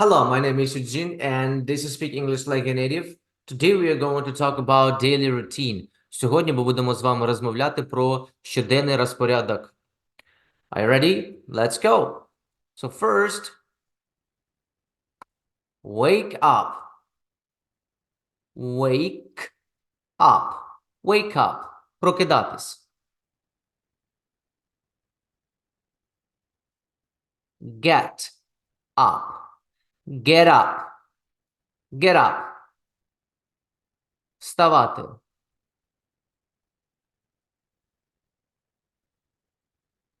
Hello, my name is Eugene, and this is Speak English Like a Native. Today we are going to talk about daily routine. Сьогодні ми будемо з вами розмовляти про щоденний розпорядок. Are you ready? Let's go. So first, wake up. Wake up. Wake up. Прокидатись. Get up. Get up. Get up. Вставати.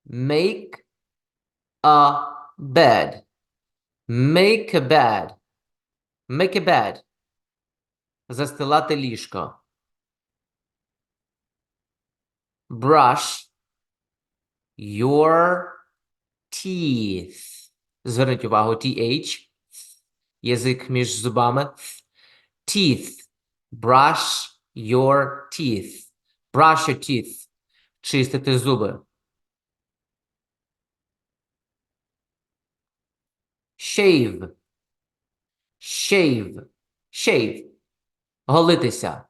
Make a bed. Make a bed. Make a bed. Застилати ліжко. Brush your teeth. Зверніть увагу, TH. Язик між зубами. Teeth. Brush your teeth. Brush your teeth. Чистити зуби. Shave. Shave. Shave. Голитися.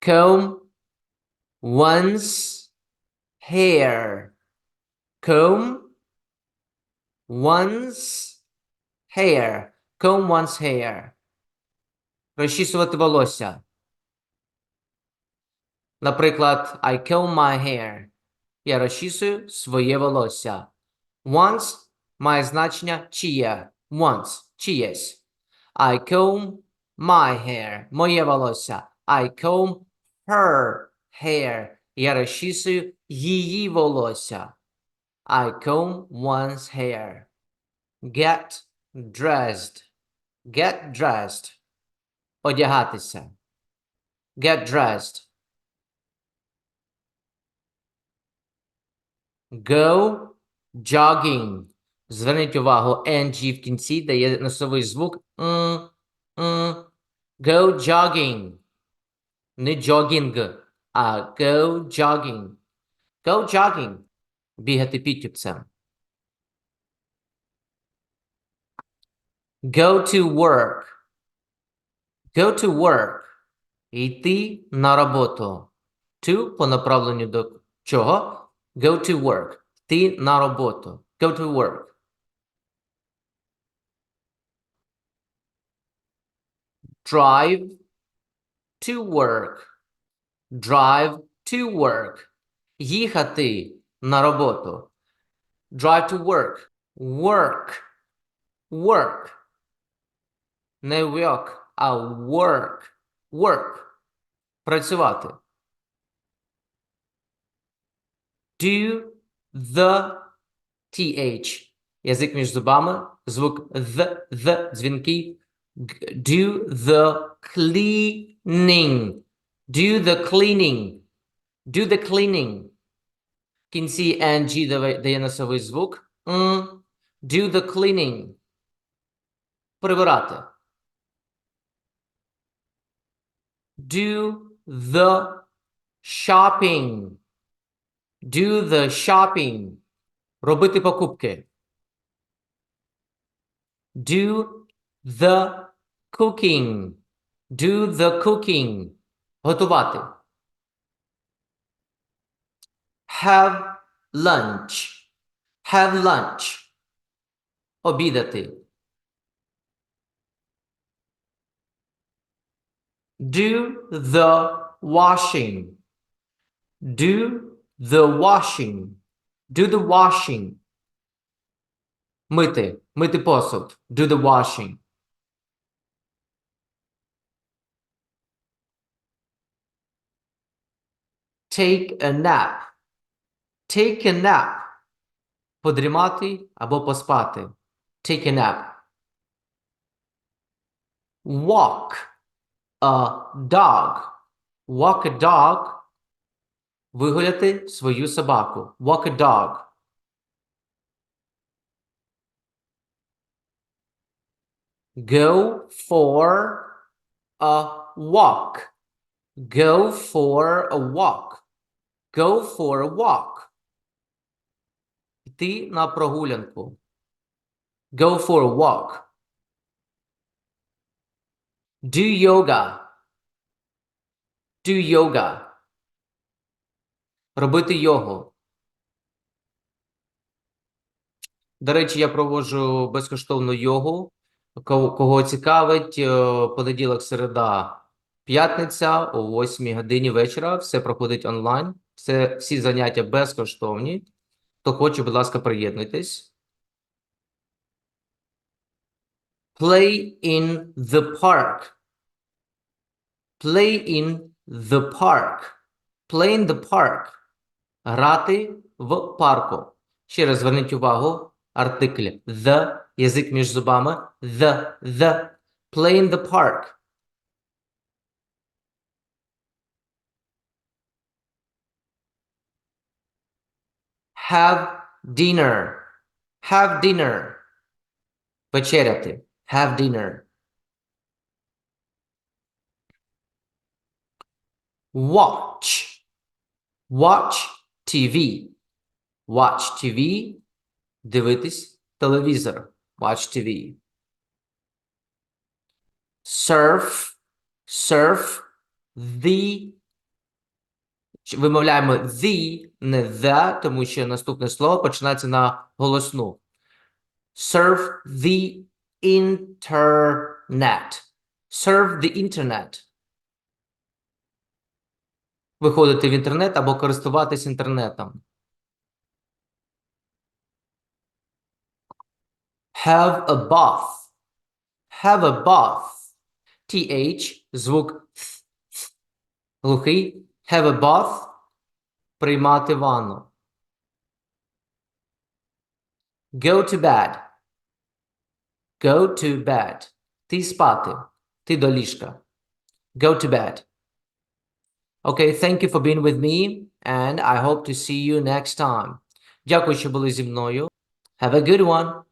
Comb one's hair. Comb one's hair. Comb one's hair. Розчісувати волосся. Наприклад, I comb my hair. Я розчісую своє волосся. Once має значення чиє. Once – чиєсь. I comb my hair. Моє волосся. I comb her hair. Я розчісую її волосся. I comb one's hair. Get dressed. Get dressed. Одягатися. Get dressed. Go jogging. Зверніть увагу, NG в кінці дає носовий звук. М, м. Go jogging. Не jogging, а go jogging. Go jogging. Бігати підтюпцем. Go to work. Go to work. Йти на роботу. To по направленню до чого? Go to work. Йти на роботу. Go to work. Drive to work. Drive to work. Їхати на роботу. Drive to work. Work. Work. Не work, а work. Work. Працювати. Do the th. Язик між зубами. Звук the, the, дзвінкий. Г- Do the cleaning. Do the cleaning. Do the cleaning. В кінці ng дає, дає носовий звук. М. Do the cleaning. Прибирати. Do the shopping. Do the shopping. Робити покупки. Do the cooking. Do the cooking. Готувати. Have lunch. Have lunch. Обідати. Do the washing. Do the washing. Do the washing. Мити. Мити посуд. Do the washing. Take a nap. Take a nap. Подрімати або поспати. Take a nap. Walk a dog. Walk a dog. Вигуляти свою собаку. Walk a dog. Go for a walk. Go for a walk. Go for a walk. Йти на прогулянку. Go for a walk. Do yoga. Do yoga. Робити йогу. До речі, я проводжу безкоштовну йогу. Кого, цікавить, е, понеділок, середа, п'ятниця о 8 годині вечора. Все проходить онлайн. Все, всі заняття безкоштовні. Хто хоче, будь ласка, приєднуйтесь. Play in the park. Play in the park. Play in the park. Грати в парку. Ще раз зверніть увагу. Артикль the, язик між зубами. The, the. Play in the park. Have dinner. Have dinner. Вечеряти. Have dinner. Watch. Watch TV. Watch TV. Дивитись телевізор. Watch TV. Surf. Surf. The. Вимовляємо the, не the, тому що наступне слово починається на голосну. Surf the internet. Surf the internet. Виходити в інтернет або користуватись інтернетом. Have a bath. Have a bath. TH, звук th, th. глухий. Have a bath. Приймати ванну. Go to bed. Go to bed. Ти спати. Ти до ліжка. Go to bed. Okay, thank you for being with me, and I hope to see you next time. Дякую, що були зі мною. Have a good one.